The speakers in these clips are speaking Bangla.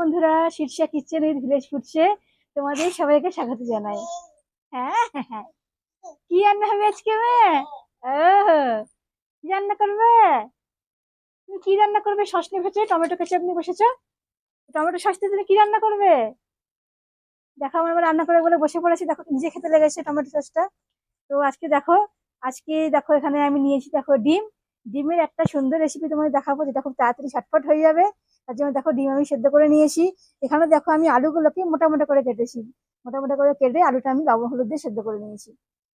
বন্ধুরা শীর্ষা কিচেন উইথ ভিলেজ ফুডসে তোমাদের সবাইকে স্বাগত জানাই। হ্যাঁ হ্যাঁ, হ্যাঁ। কি রান্না হবে আজকে ও কি রান্না করবে? তুমি কি রান্না করবে? সস নিয়ে ভেজে টমেটো কেচাপ আপনি বসেছ? টমেটো সস তুমি কি রান্না করবে? দেখো আমার রান্না করে বলে বসে পড়েছি। দেখো নিজে খেতে লেগেছে টমেটো সসটা। তো আজকে দেখো আজকে দেখো এখানে আমি নিয়েছি দেখো ডিম। ডিমের একটা সুন্দর রেসিপি তোমাদের দেখাবো যেটা খুব তাড়াতাড়ি ঝটপট হয়ে যাবে। তার জন্য দেখো ডিম আমি সেদ্ধ করে নিয়েছি। এখানে দেখো আমি আলুগুলোকে মোটা মোটা করে কেটেছি। মোটা মোটা করে কেটে আলুটা আমি লবণ হলুদ দিয়ে সেদ্ধ করে নিয়েছি।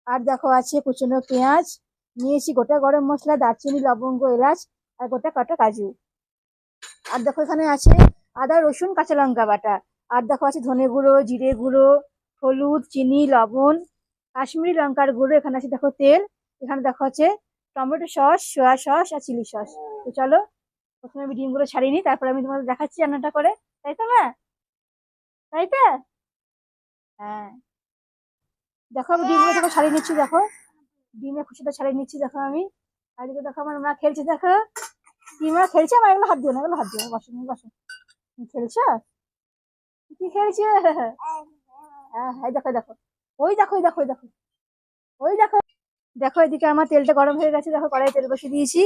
আর দেখো আছে কুচুনো পেঁয়াজ, নিয়েছি গোটা গরম মশলা, দারচিনি, লবঙ্গ, এলাচ আর গোটা কাটা কাজু। আর দেখো এখানে আছে আদা, রসুন, কাঁচা লঙ্কা বাটা। আর দেখো আছে ধনে গুঁড়ো, জিরে গুঁড়ো, হলুদ, চিনি, লবণ, কাশ্মীরি লঙ্কার গুঁড়ো, এখানে আছে দেখো তেল। এখানে দেখো আছে টমেটো সস, সয়া সস আর চিলি সস। তো চলো প্রথমে আমি ডিমগুলো ছাড়িয়ে নিই তারপরে আমি তোমাদের দেখাচ্ছি রান্নাটা করে। তাই তো, মা? তাই তো? হ্যাঁ। দেখো, আমি ডিমগুলো দেখো ছাড়িয়ে নিচ্ছি, দেখো। ডিমে খুশিটা ছাড়িয়ে নিচ্ছি, দেখো আমি। আর দেখো আমার মা খেলছে, দেখো। ডিমরা খেলছে, আমার এগুলো হাত দিও না, এগুলো হাত দিও না বসো। বসো খেলছো? কি খেলছো? হ্যাঁ হ্যাঁ দেখো দেখো। ওই দেখো ওই দেখো ওই দেখো। ওই দেখো। দেখো, এদিকে আমার তেলটা গরম হয়ে গেছে, দেখো কড়াই তেল বসিয়ে দিয়েছি।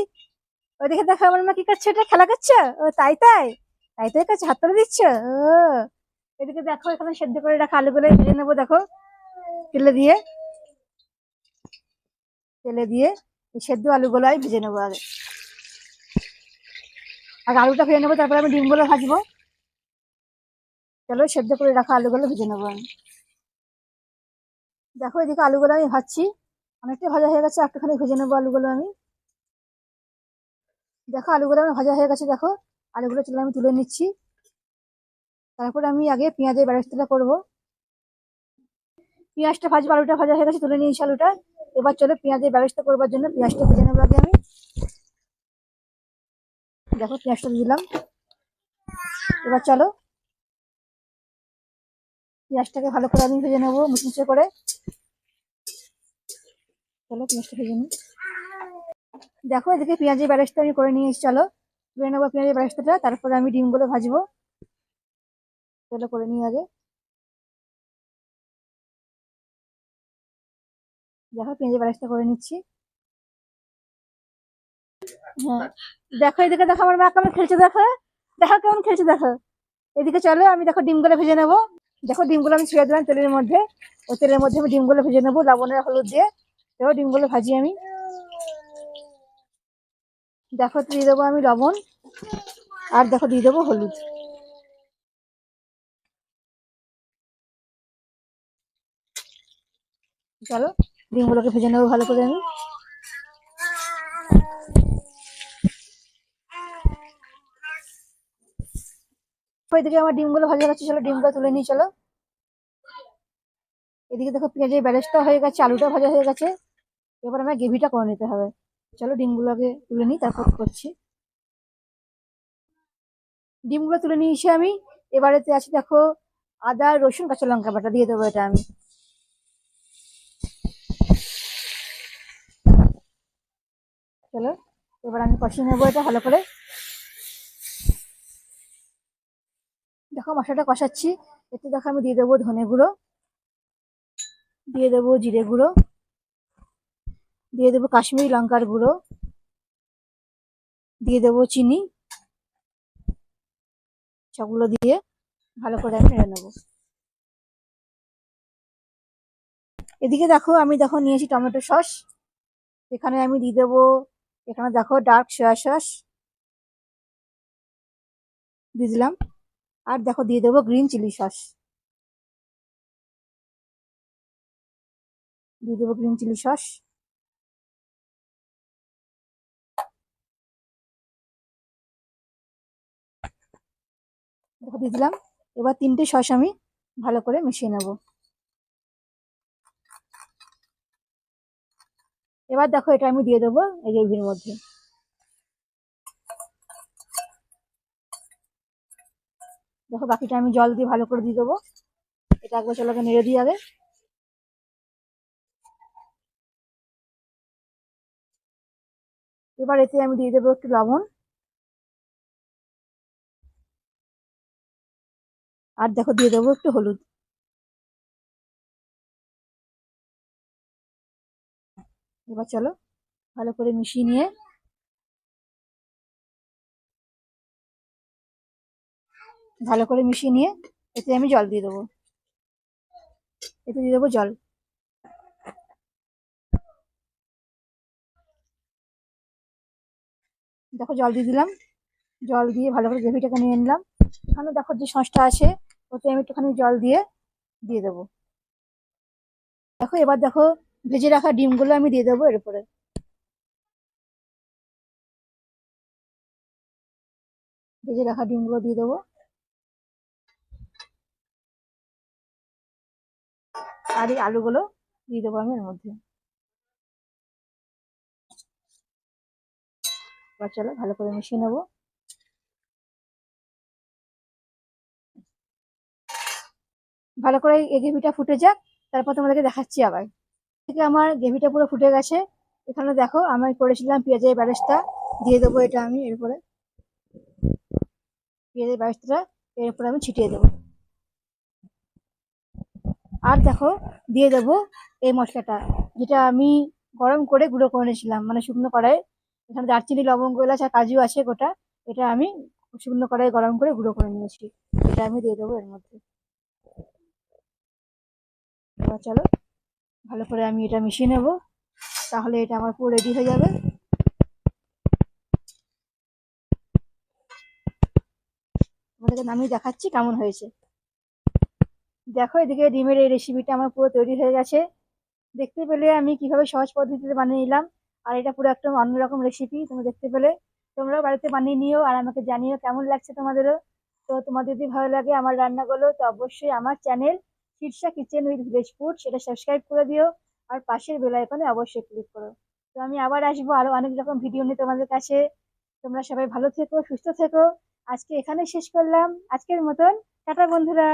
ওইদিকে দেখো আমার মা কি করছে? এটা খেলা করছে? ও, তাই তাই? তাই তাই কাছে হাত তুলে দিচ্ছ? ও। এদিকে দেখো, এখানে সেদ্ধ করে রাখা আলুগুলো ভেজে নেব, দেখো। তেলে দিয়ে। তেলে দিয়ে সেদ্ধ আলুগুলো আমি ভেজে নেব আগে। আগে আলুটা ভেজে নেব, তারপরে আমি ডিমগুলো ভাজবো। চলো, সেদ্ধ করে রাখা আলুগুলো ভেজে নেব আমি। দেখো, এদিকে আলুগুলো আমি ভাজছি। অনেকটাই ভাজা হয়ে গেছে, একটুখানি ভেজে নেব আলুগুলো আমি। দেখো আলুগুলো আমার ভাজা হয়ে গেছে, দেখো। আলুগুলো চলে আমি তুলে নিচ্ছি। তারপরে আমি আগে পেঁয়াজের বেরেস্তাটা করব। পেঁয়াজটা ভাজবো, আলুটা ভাজা হয়ে গেছে, তুলে নিয়েছি আলুটা। এবার চলো পেঁয়াজের বেরেস্তা করবার জন্য পেঁয়াজটা ভেজে নেব আগে আমি। দেখো পেঁয়াজটা দিলাম। এবার চলো। পেঁয়াজটাকে ভালো করে আমি ভেজে নেব মুচমুচে করে। চলো পেঁয়াজটা ভেজে নিই। দেখো, এদিকে পেঁয়াজের বেরেস্তা আমি করে নিয়ে এসেছি চলো। তুলে নেব পেঁয়াজের বেরেস্তাটা, তারপরে আমি ডিমগুলো ভাজবো। চলো, করে নিই আগে। দেখো, পেঁয়াজের বেরেস্তা করে নিচ্ছি। হ্যাঁ দেখো, এদিকে দেখো, আমার মা কেমন খেলছে, দেখো। দেখো, কেমন খেলছে, দেখো। এদিকে চলো, আমি দেখো, ডিমগুলো ভেজে নেব। দেখো, ডিমগুলো আমি ছেড়ে দিলাম তেলের মধ্যে। ওই তেলের মধ্যে আমি ডিমগুলো ভেজে নেব, লবণের হলুদ দিয়ে। দেখো, ডিমগুলো ভাজি আমি। দেখো দিয়ে দেবো আমি লবণ, আর দেখো দিয়ে দেবো হলুদ। চলো, ডিমগুলোকে ভেজে নেব ভালো করে আমি। ওইদিকে আমার ডিমগুলো ভাজা গেছে চলো ডিমগুলো তুলে নিই, চলো। এদিকে দেখো পেঁয়াজের ব্যারেজটা হয়ে গেছে, আলুটা ভাজা হয়ে গেছে। এবার আমার গ্রেভিটা করে নিতে হবে। চলো ডিমগুলো আগে তুলে নিই, তারপর করছি। ডিমগুলো তুলে নিয়েছি আমি। এবারেতে আছি দেখো আদা, রসুন, কাঁচা লঙ্কা বাটা দিয়ে দেবো এটা আমি। চলো, এবার আমি কষিয়ে নেব এটা ভালো করে। দেখো মশলাটা কষাচ্ছি। এতে দেখো আমি দিয়ে দেবো ধনে গুঁড়ো, দিয়ে দেবো জিরে গুঁড়ো। দিয়ে দেবো কাশ্মীরি লঙ্কার গুঁড়ো, দিয়ে দেবো চিনি, সবগুলো দিয়ে ভালো করে আমি নেড়ে নেব। এদিকে দেখো, আমি দেখো নিয়েছি টমেটো সস, এখানে আমি দিয়ে দেবো, এখানে দেখো ডার্ক সয়া সস, দিয়ে দিলাম। আর দেখো দিয়ে দেবো গ্রিন চিলি সস, দিয়ে দেবো গ্রিন চিলি সস। দিয়ে দিলাম। এবার তিনটে সস আমি ভালো করে মিশিয়ে নেব। এবার দেখো এটা আমি দিয়ে দেবো এই গ্রেভির মধ্যে। দেখো বাকিটা আমি জল দিয়ে ভালো করে দিয়ে দেবো। এটা একবার চলো আগে নেড়ে দিই আগে। এবার এতে আমি দিয়ে দেবো একটু লবণ। আর দেখো দিয়ে দেবো একটু হলুদ। এবার চলো ভালো করে মিশিয়ে নিয়ে ভালো করে মিশিয়ে নিয়ে এতে আমি জল দিয়ে দেবো। এতে দিয়ে দেবো জল। দেখো জল দিয়ে দিলাম। জল দিয়ে ভালো করে গ্রেভিটাকে নিয়ে নিলাম। এখানে দেখো যে সসটা আছে, ওতে আমি একটুখানি জল দিয়ে দিয়ে দেবো। দেখো, এবার দেখো ভেজে রাখা ডিমগুলো আমি দিয়ে দেবো এর উপরে। ভেজে রাখা ডিমগুলো দিয়ে দেবো। আর এই আলুগুলো দিয়ে দেবো আমি এর মধ্যে। চলো ভালো করে মিশিয়ে নেব। ভালো করে এই গ্রেভিটা ফুটে যাক, তারপর তোমাদেরকে দেখাচ্ছি আবার। থেকে আমার গ্রেভিটা পুরো ফুটে গেছে। এখানে দেখো, আমি করেছিলাম পেঁয়াজের ব্যারেস্তা দিয়ে দেবো এটা আমি এরপরে পেঁয়াজের ব্যারেস্তাটা এর উপরে আমি ছিটিয়ে দেবো। আর দেখো, দিয়ে দেবো এই মশলাটা, যেটা আমি গরম করে গুঁড়ো করে নিয়েছিলাম মানে শুকনো কড়াই এখানে দারচিনি, লবঙ্গ, এলাচ আর কাজু আছে গোটা। এটা আমি শুকনো কড়াই গরম করে গুঁড়ো করে নিয়েছি। এটা আমি দিয়ে দেবো এর মধ্যে। এবার চলো, ভালো করে আমি এটা মিশিয়ে নেব। তাহলে এটা আমার পুরো রেডি হয়ে যাবে। তোমাদেরকে নামিয়ে দেখাচ্ছি কেমন হয়েছে। দেখো, এদিকে ডিমের এই রেসিপিটা আমার পুরো তৈরি হয়ে গেছে। দেখতে পেলে আমি কীভাবে সহজ পদ্ধতিতে বানিয়ে নিলাম, আর এটা পুরো একটা অন্যরকম রেসিপি তোমরা দেখতে পেলে। তোমরাও বাড়িতে বানিয়ে নিও, আর আমাকে জানিও কেমন লাগছে তোমাদেরও। তো তোমাদের যদি ভালো লাগে আমার রান্নাগুলো, তো অবশ্যই আমার channel Shirsha kitchen with village food সেটা সাবস্ক্রাইব করে দিও আর পাশের বেল আইকনে অবশ্যই ক্লিক করো। তো আমি আবার আসব আরও অনেক রকম ভিডিও নিয়ে তোমাদের কাছে। তোমরা সবাই ভালো থেকো, সুস্থ থেকো। আজকে এখানে শেষ করলাম। আজকের মতন, টাটা বন্ধুরা।